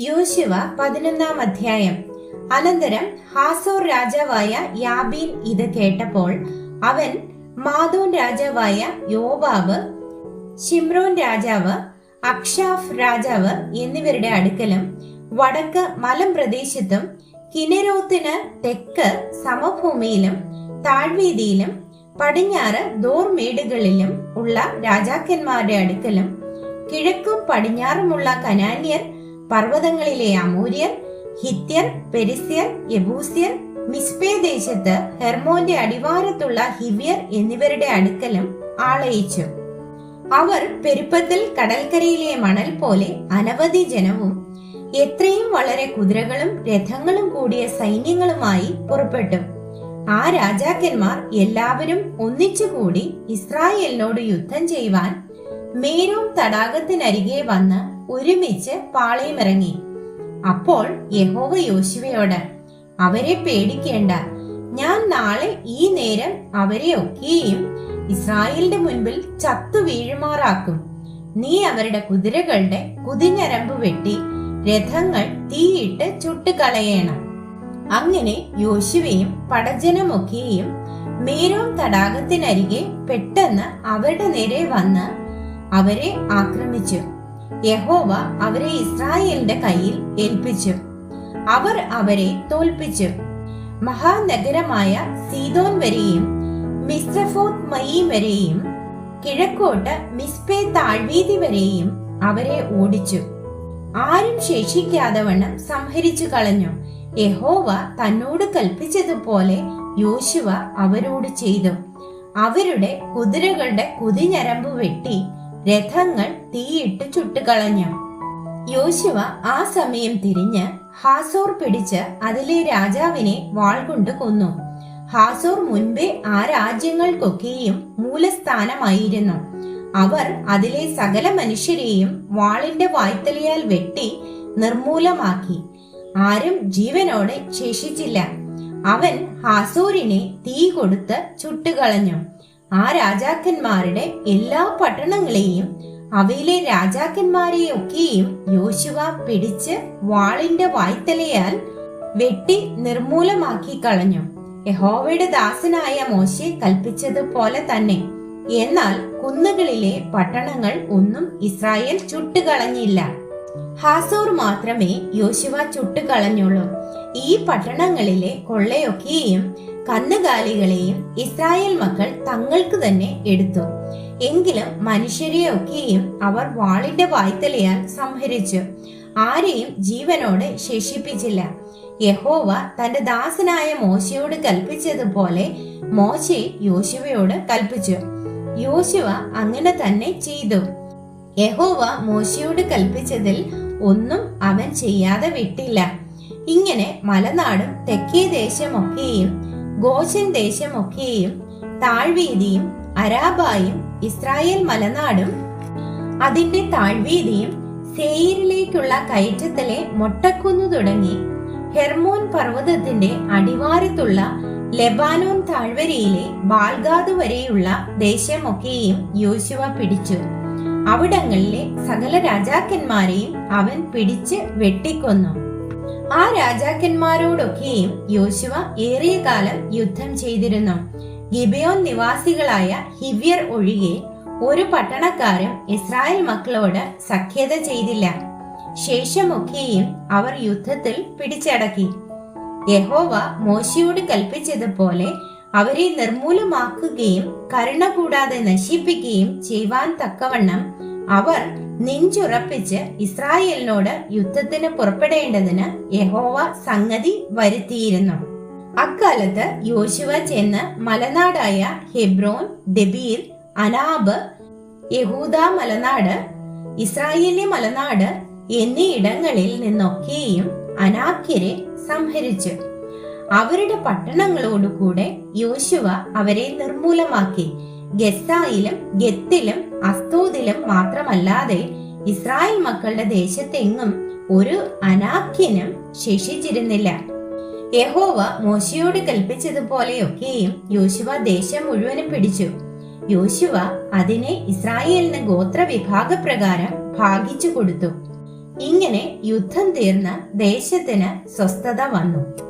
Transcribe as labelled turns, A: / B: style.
A: യോശുവ പതിനൊന്നാം അധ്യായം. അനന്തരം ഹാസോർ രാജാവായ യാബീൻ ഇത് കേട്ടപ്പോൾ അവൻ മാധോൻ രാജാവായ യോബാബ് ഷിമ്രോൻ രാജാവ് അക്ഷാഫ് രാജാവ് എന്നിവരുടെ അടുക്കലും വടക്ക് മലമ്പ്രദേശത്തും കിനരോത്തിന് തെക്ക് സമഭൂമിയിലും താഴ്വീതിയിലും പടിഞ്ഞാറ് ദോർമേടുകളിലും ഉള്ള രാജാക്കന്മാരുടെ അടുക്കലും കിഴക്കും പടിഞ്ഞാറുമുള്ള കനാന്യർ പർവതങ്ങളിലെ അമൂര്യർ ഹിത്യർ പെരിസ്യർ യബൂസ്യർ മിസ്പേ ദേശത്ത് ഹെർമോന്റെ അടിവാരത്തുള്ള ഹിവ്യർ എന്നിവരുടെ അടുക്കലും ആളയിച്ചു. അവർ പെരുപ്പത്തിൽ കടൽക്കരയിലെ മണൽ പോലെ അനവധി ജനവും എത്രയും വളരെ കുതിരകളും രഥങ്ങളും കൂടിയ സൈന്യങ്ങളുമായി പുറപ്പെട്ടു. ആ രാജാക്കന്മാർ എല്ലാവരും ഒന്നിച്ചുകൂടി ഇസ്രായേലിനോട് യുദ്ധം ചെയ്യുവാൻ മേരും തടാകത്തിനരികെ വന്ന് ഒരുമിച്ച് പാളയമിറങ്ങി അപ്പോൾ യഹോവ യോശുവയോട് അവരെ പേടിക്കേണ്ട. ഞാൻ നാളെ ഈ നേരം അവരെ ഒക്കെയും ഇസ്രായേലിന്റെ മുൻപിൽ ചത്തു വീഴുമാറാക്കും. നീ അവരുടെ കുതിരകളുടെ കുതിഞ്ഞരമ്പ് വെട്ടി രഥങ്ങൾ തീയിട്ട് ചുട്ടുകളയണം. അങ്ങനെ യോശുവയും പടജനമൊക്കെയും മേരോം തടാകത്തിനരികെ പെട്ടെന്ന് അവരുടെ നേരെ വന്ന് അവരെ ആക്രമിച്ചു. യഹോവ അവരെ ഇസ്രായേലിന്റെ കയ്യിൽ ഏൽപ്പിച്ചു അവർ അവരെ തോൽപ്പിച്ചു. മഹാനഗരമായ സീതോൻ വരെയും മിസ്റ്റഫോത് മയീം വരെയും കിഴക്കോട്ട് മിസ്പേ താഴ്വീതി വരെയും അവരെ ഓടിച്ചു. ആരും ശേഷിക്കാതെ വണ്ണം സംഹരിച്ചു കളഞ്ഞു. യഹോവ തന്നോട് കൽപ്പിച്ചതുപോലെ യോശുവ അവരോട് ചെയ്തു. അവരുടെ കുതിരകളുടെ കുതിഞ്ഞരമ്പ് വെട്ടി രഥങ്ങൾ തീയിട്ട് ചുട്ടുകളഞ്ഞു. യോശുവ ആ സമയം തിരിഞ്ഞ് ഹാസോർ പിടിച്ച് അതിലെ രാജാവിനെ വാൾകൊണ്ട് കൊന്നു. ഹാസോർ മുൻപേ ആ രാജ്യങ്ങൾക്കൊക്കെയും മൂലസ്ഥാനമായിരുന്നു. അവർ അതിലെ സകല മനുഷ്യരെയും വാളിന്റെ വായ്ത്തലയാൽ വെട്ടി നിർമൂലമാക്കി. ആരും ജീവനോടെ ശേഷിച്ചില്ല. അവൻ ഹാസോറിനെ തീ കൊടുത്ത് ചുട്ടുകളഞ്ഞു. ആ രാജാക്കന്മാരുടെ എല്ലാ പട്ടണങ്ങളെയും അവയിലെ രാജാക്കന്മാരെയൊക്കെയും യോശുവ പിടിച്ച് വാളിന്റെ വായ്ത്തലയാൽ വെട്ടി നിർമൂലമാക്കി കളഞ്ഞു. യഹോവയുടെ ദാസനായ മോശെ കൽപ്പിച്ചതുപോലെ തന്നെ. എന്നാൽ കുന്നുകളിലെ പട്ടണങ്ങൾ ഒന്നും ഇസ്രായേൽ ചുട്ടുകളഞ്ഞില്ല. ഹാസോർ മാത്രമേ യോശുവ ചുട്ടുകളഞ്ഞുള്ളൂ. ഈ പട്ടണങ്ങളിലെ കൊള്ളയൊക്കെയും കന്നുകാലികളെയും ഇസ്രായേൽ മക്കൾ തങ്ങൾക്ക് തന്നെ എടുത്തു. എങ്കിലും മനുഷ്യരെയൊക്കെയും അവർ വാളിന്റെ വായ്ത്തലയാൽ സംഹരിച്ചു. ആരെയും ജീവനോട് ശേഷിപ്പിച്ചില്ല. യഹോവ തന്റെ ദാസനായ മോശയോട് കൽപ്പിച്ചതുപോലെ മോശെ യോശുവയോട് കൽപ്പിച്ചു. യോശുവ അങ്ങനെ തന്നെ ചെയ്തു. യഹോവ മോശയോട് കൽപ്പിച്ചതിൽ ഒന്നും അവൻ ചെയ്യാതെ വിട്ടില്ല. ഇങ്ങനെ മലനാടും തെക്കേ ദേശമൊക്കെയും ഗോശൻ ദേശമൊക്കെയും താഴ്വീതിയും അരാബായും ഇസ്രായേൽ മലനാടും. അതിന്റെ താഴ്വീതിയും സെയിരിലേക്കുള്ള കയറ്റത്തിലെ മൊട്ടക്കുന്നു തുടങ്ങി ഹെർമോൻ പർവതത്തിന്റെ അടിവാരത്തുള്ള ലെബാനോൻ താഴ്വരയിലെ ബാൽഗാദ് വരെയുള്ള ദേശമൊക്കെയും യോശുവ പിടിച്ചു. അവിടങ്ങളിലെ സകല രാജാക്കന്മാരെയും അവൻ പിടിച്ച് വെട്ടിക്കൊന്നു. ആ രാജാക്കന്മാരോടൊക്കെയും യോശുവ ഏറിയ കാലം യുദ്ധം ചെയ്തിരുന്നു. ഗിബയോൻ നിവാസികളായ ഹിവ്യർ ഒഴികെ ഒരു പട്ടണക്കാരും ഇസ്രായേൽ മക്കളോട് സഖ്യത ചെയ്തില്ല. ശേഷമൊക്കെയും അവർ യുദ്ധത്തിൽ പിടിച്ചടക്കി. യഹോവ മോശയോട് കൽപ്പിച്ചതുപോലെ അവരെ നിർമൂലമാക്കുകയും കരുണ കൂടാതെ നശിപ്പിക്കുകയും ചെയ്യുവാൻ തക്കവണ്ണം അവർ നെഞ്ചുറപ്പിച്ച് ഇസ്രായേലിനോട് യുദ്ധത്തിന് പുറപ്പെടേണ്ടതിന് യഹോവ സംഗതി വരുത്തിയിരുന്നു. അക്കാലത്ത് യോശുവ ചെന്ന് മലനാടായ ഹെബ്രോൻ ദബീർ അനാബ് യഹൂദ മലനാട് ഇസ്രായേലി മലനാട് എന്നീ ഇടങ്ങളിൽ നിന്നൊക്കെയും അനാക്യരെ സംഹരിച്ചു. അവരുടെ പട്ടണങ്ങളോടുകൂടെ യോശുവ അവരെ നിർമൂലമാക്കി ഗസായിലും ഗത്തിലും അസ്തോദിലും മാത്രമല്ലാതെ ഇസ്രായേൽ മക്കളുടെ ദേശത്തെങ്ങും ഒരു അനാഖ്യനും ശേഷിച്ചിരുന്നില്ല. യഹോവ മോശയോട് കൽപ്പിച്ചതുപോലെയൊക്കെയും യോശുവ ദേശം മുഴുവനും പിടിച്ചു. യോശുവ അതിനെ ഇസ്രായേലിന് ഗോത്ര വിഭാഗപ്രകാരം ഭാഗിച്ചു കൊടുത്തു. ഇങ്ങനെ യുദ്ധം തീർന്ന് ദേശത്തിന് സ്വസ്ഥത വന്നു.